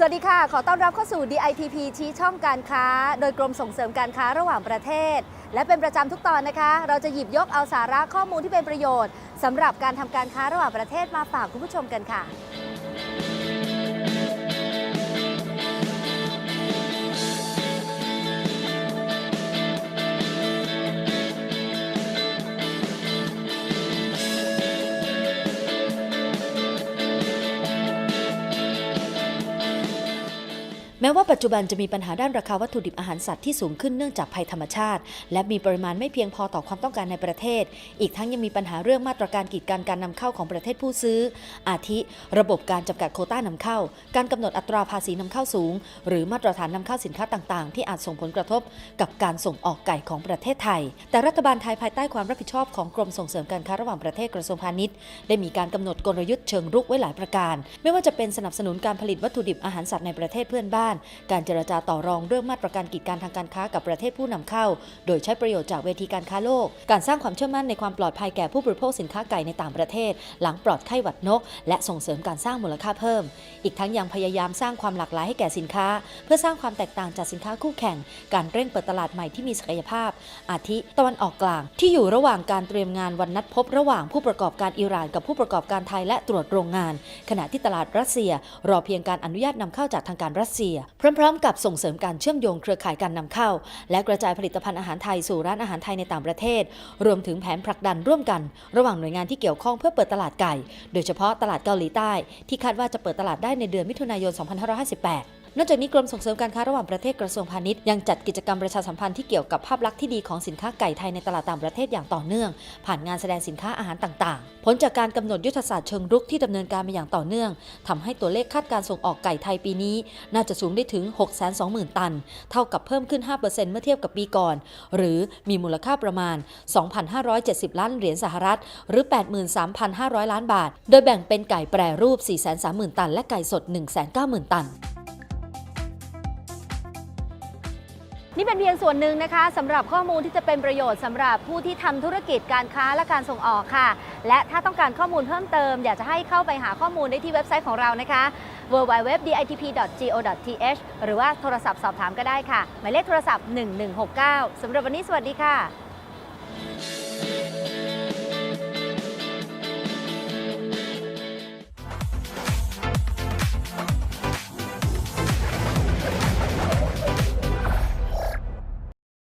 สวัสดีค่ะ ขอต้อนรับเข้าสู่ DITP ชี้ช่องการค้า โดยกรมส่งเสริมการค้าระหว่างประเทศ และเป็นประจำทุกตอนนะคะ เราจะหยิบยกเอาสาระข้อมูลที่เป็นประโยชน์สำหรับการทำการค้าระหว่างประเทศมาฝากคุณผู้ชมกันค่ะ แม้ว่าปัจจุบันจะมีปัญหาด้านราคาวัตถุดิบอาหารสัตว์ที่สูงขึ้นเนื่องจากภัยธรรมชาติ และมีปริมาณไม่เพียงพอต่อความต้องการในประเทศ อีกทั้งยังมีปัญหาเรื่องมาตรการกีดกันการนำเข้าของประเทศผู้ซื้อ อาทิ ระบบการจำกัดโคต้านำเข้า การกำหนดอัตราภาษีนำเข้าสูง หรือมาตรฐานนำเข้าสินค้าต่างๆ ที่อาจส่งผลกระทบกับการส่งออกไก่ของประเทศไทย แต่รัฐบาลไทยภายใต้ความรับผิดชอบของกรมส่งเสริมการค้าระหว่างประเทศกระทรวงพาณิชย์ ได้มีการกำหนดกลยุทธ์เชิงรุกไว้หลายประการ ไม่ว่าจะเป็นสนับสนุนการผลิตวัตถุดิบอาหารสัตว์ในประเทศเพื่อนบ้านการเจรจาต่อรองเรื่องมาตรการกีดการทางการค้ากับประเทศผู้นำเข้า โดยใช้ประโยชน์จากเวทีการค้าโลก การสร้างความเชื่อมั่นในความปลอดภัยแก่ผู้บริโภคสินค้าไก่ในต่างประเทศ หลังปลอดไข้หวัดนก และส่งเสริมการสร้างมูลค่าเพิ่ม อีกทั้งยังพยายามสร้างความหลากหลายให้แก่สินค้า เพื่อสร้างความแตกต่างจากสินค้าคู่แข่ง การเร่งเปิดตลาดใหม่ที่มีศักยภาพ อาทิตะวันออกกลาง ที่อยู่ระหว่างการเตรียมงานวันนัดพบระหว่างผู้ประกอบการอิหร่านกับผู้ประกอบการไทยและตรวจโรงงาน ขณะที่ตลาดรัสเซีย รอเพียงการอนุญาตนำเข้าจากทางการรัสเซียพร้อม ๆ กับส่งเสริมการเชื่อมโยงเครือข่ายการนำเข้า และกระจายผลิตภัณฑ์อาหารไทยสู่ร้านอาหารไทยในต่างประเทศ รวมถึงแผนผลักดันร่วมกัน ระหว่างหน่วยงานที่เกี่ยวข้องเพื่อเปิดตลาดไก่ โดยเฉพาะตลาดเกาหลีใต้ ที่คาดว่าจะเปิดตลาดได้ในเดือนมิถุนายน 2558 นอกจากนี้กรมส่งเสริมการค้าระหว่างประเทศกระทรวงพาณิชย์ยังจัดกิจกรรมประชาสัมพันธ์ที่เกี่ยวกับภาพลักษณ์ที่ดีของสินค้าไก่ไทยในตลาดต่างประเทศอย่างต่อเนื่อง ผ่านงานแสดงสินค้าอาหารต่างๆ ผลจากการกำหนดยุทธศาสตร์เชิงรุกที่ดำเนินการมาอย่างต่อเนื่องทำให้ตัวเลขคาดการส่งออกไก่ไทยปีนี้ น่าจะสูงได้ถึง 620,000 ตัน เท่ากับเพิ่มขึ้น 5%เมื่อเทียบกับปีก่อน หรือมีมูลค่าประมาณ 2,570 ล้านเหรียญสหรัฐ หรือ 83,500 ล้านบาท โดยแบ่งเป็นไก่แปรรูป 430,000 ตัน และไก่สด 190,000 ตัน นี่เป็นเพียงส่วนหนึ่งนะคะสำหรับข้อมูลที่จะเป็นประโยชน์สำหรับผู้ที่ทำธุรกิจการค้าและการส่งออกค่ะ และถ้าต้องการข้อมูลเพิ่มเติม อยากจะให้เข้าไปหาข้อมูลได้ที่เว็บไซต์ของเรานะคะ www.ditp.go.th หรือว่าโทรศัพท์สอบถามก็ได้ค่ะ หมายเลขโทรศัพท์ 1169สำหรับวันนี้สวัสดีค่ะ